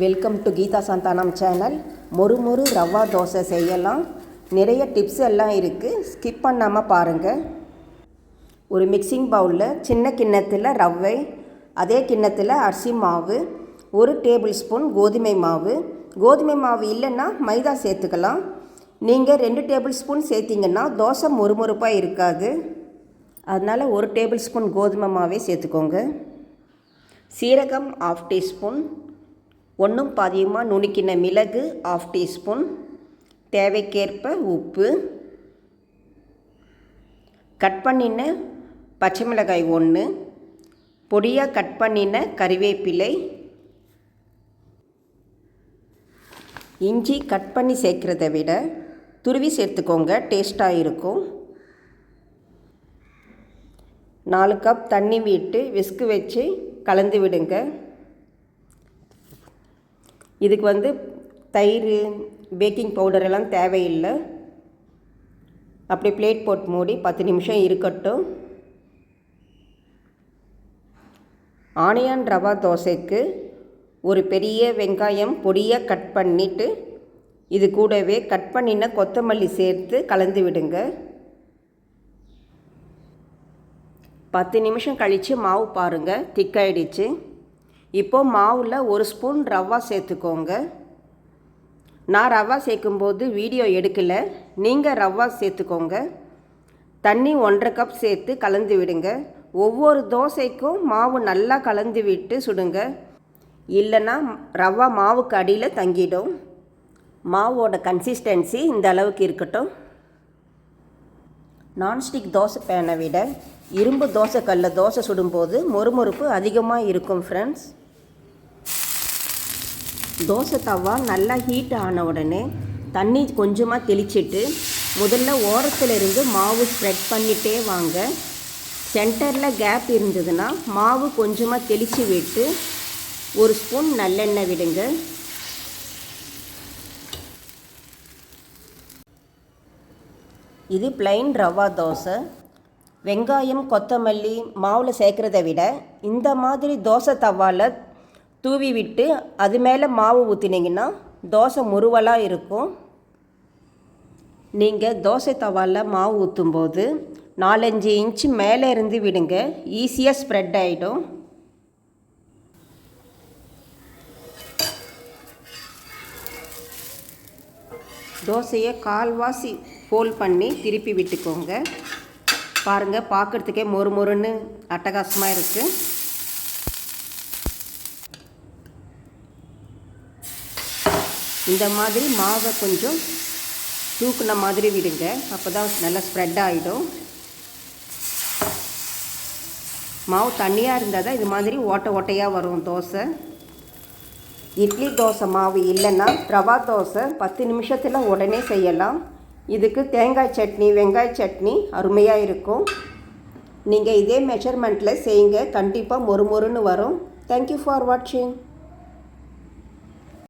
Welcome to Geetha Santhanam channel மொறு மொறு ரவா தோசை செய்யலாம். நிறைய டிப்ஸ் எல்லாம் இருக்குது ஸ்கிப் பண்ணாமல் பாருங்கள் ஒரு மிக்சிங் பவுலில் சின்ன கிண்ணத்தில் ரவை அதே கிண்ணத்தில் அரிசி மாவு ஒரு டேபிள் ஸ்பூன் கோதுமை மாவு. கோதுமை மாவு இல்லைன்னா மைதா சேர்த்துக்கலாம். நீங்கள் ரெண்டு டேபிள் ஸ்பூன் சேர்த்திங்கன்னா தோசை மொறுமொறுப்பாக இருக்காது. அதனால் ஒரு டேபிள் ஸ்பூன் கோதுமை மாவே சேர்த்துக்கோங்க. சீரகம் ஆஃப் டீஸ்பூன் ஒன்றும் பாதியமாக நுணுக்கின மிளகு ஆஃப் டீஸ்பூன் தேவைக்கேற்ப உப்பு. கட் பண்ணின பச்சை மிளகாய் ஒன்று. பொடியாக கட் பண்ணின கறிவேப்பிலை. இஞ்சி கட் பண்ணி சேர்க்குறத விட துருவி சேர்த்துக்கோங்க டேஸ்ட்டாக இருக்கும். நாலு கப் தண்ணி விட்டு விஸ்கு வச்சு கலந்து விடுங்க. இதுக்கு வந்து தயிர் பேக்கிங் பவுடர் எல்லாம் தேவையில்லை. அப்படி பிளேட் போட்டு மூடி பத்து நிமிஷம் இருக்கட்டும். ஆனியன் ரவா தோசைக்கு ஒரு பெரிய வெங்காயம் பொடியாக கட் பண்ணிவிட்டு இது கூடவே கட் பண்ணின கொத்தமல்லி சேர்த்து கலந்து விடுங்க. பத்து நிமிஷம் கழித்து மாவு பாருங்கள் திக்காயிடுச்சு. இப்போது மாவில் ஒரு ஸ்பூன் ரவா சேர்த்துக்கோங்க. நான் ரவா சேர்க்கும்போது வீடியோ எடுக்கலை. நீங்கள் ரவா சேர்த்துக்கோங்க. தண்ணி ஒன்றரை கப் சேர்த்து கலந்து விடுங்க. ஒவ்வொரு தோசைக்கும் மாவு நல்லா கலந்து விட்டு சுடுங்க. இல்லைன்னா ரவா மாவுக்கு அடியில் தங்கிடும். மாவோட கன்சிஸ்டன்சி இந்த அளவுக்கு இருக்கட்டும். நான்ஸ்டிக் தோசை பேனை விட இரும்பு தோசை கல்ல தோசை சுடும்போது மொறுமொறுப்பு அதிகமாக இருக்கும் ஃப்ரெண்ட்ஸ் தோசை தவா நல்லா ஹீட் ஆன உடனே தண்ணி கொஞ்சமாக தெளிச்சிட்டு முதல்ல ஓரத்தில் இருந்து மாவு ஸ்ப்ரெட் பண்ணிகிட்டே வாங்க. சென்டரில் கேப் இருந்ததுன்னா மாவு கொஞ்சமாக தெளித்து விட்டு ஒரு ஸ்பூன் நல்லெண்ணெய் விடுங்க. இது பிளைன் ரவா தோசை. வெங்காயம் கொத்தமல்லி மாவில் சேர்க்குறத விட இந்த மாதிரி தோசை தவாவில் தூவி விட்டு அது மேலே மாவு ஊற்றினீங்கன்னா தோசை முருவலாக இருக்கும். நீங்கள் தோசை தவாவில் மாவு ஊற்றும்போது நாலஞ்சு இன்ச்சு மேலே இருந்து விடுங்க. ஈஸியாக ஸ்ப்ரெட் ஆகிடும் தோசையை கால்வாசி ஃபோல்ட் பண்ணி திருப்பி விட்டுக்கோங்க. பாருங்கள் பார்க்குறதுக்கே மொறு மொறுன்னு அட்டகாசமாக இருக்குது இந்த மாதிரி மாவை கொஞ்சம் தூக்குன மாதிரி விடுங்க. அப்போ தான் நல்லா ஸ்ப்ரெட் ஆகிடும் மாவு தண்ணியாக இருந்தால் தான் இது மாதிரி ஓட்டை ஓட்டையாக வரும் தோசை. இட்லி தோசை மாவு இல்லைன்னா ரவா தோசை பத்து நிமிஷத்தில் உடனே செய்யலாம். இதுக்கு தேங்காய் சட்னி வெங்காய சட்னி அருமையாக இருக்கும். நீங்கள் இதே மெஷர்மெண்ட்டில் செய்யுங்க. கண்டிப்பாக மொறு மொறுன்னு வரும். தேங்க்யூ ஃபார் வாட்சிங்